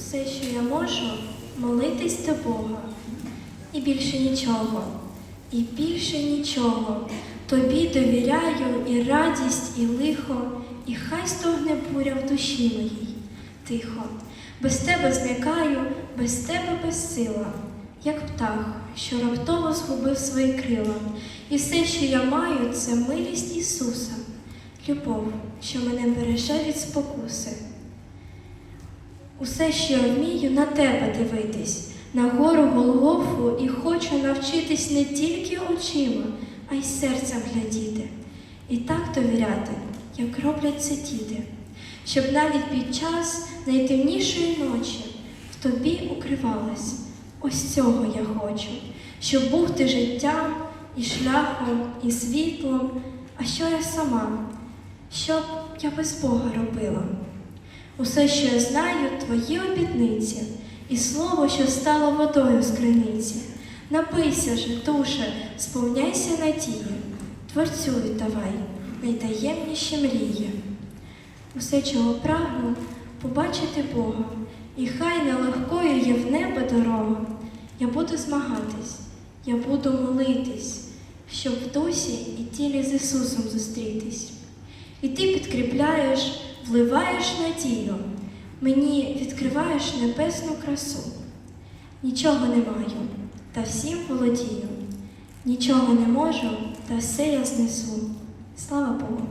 Усе, що я можу, молитись до Бога. І більше нічого, і більше нічого. Тобі довіряю і радість, і лихо, і хай стогне буря в душі моїй. Тихо, без тебе зникаю, без тебе безсила, як птах, що раптово згубив свої крила. І все, що я маю, це милість Ісуса, любов, що мене береже від спокуси. Усе, я вмію, на тебе дивитись, на гору Голгофу і хочу навчитись не тільки очима, а й серцем глядіти. І так довіряти, як роблять це діти, щоб навіть під час найтемнішої ночі в тобі укривалась. Ось цього я хочу, щоб був ти життям і шляхом, і світлом, а що я сама, що б я без Бога робила. Усе, що я знаю, твої обітниці, і слово, що стало водою з криниці. Напийся же, душе, сповняйся надії, Творцю віддавай найтаємніші мрії. Усе, чого прагну, побачити Бога, і хай нелегкою є в небо дорога. Я буду змагатись, я буду молитись, щоб в дусі і тілі з Ісусом зустрітись. І ти підкріпляєш, вливаєш надію, мені відкриваєш небесну красу. Нічого не маю, та всім володію, нічого не можу, та все я знесу. Слава Богу!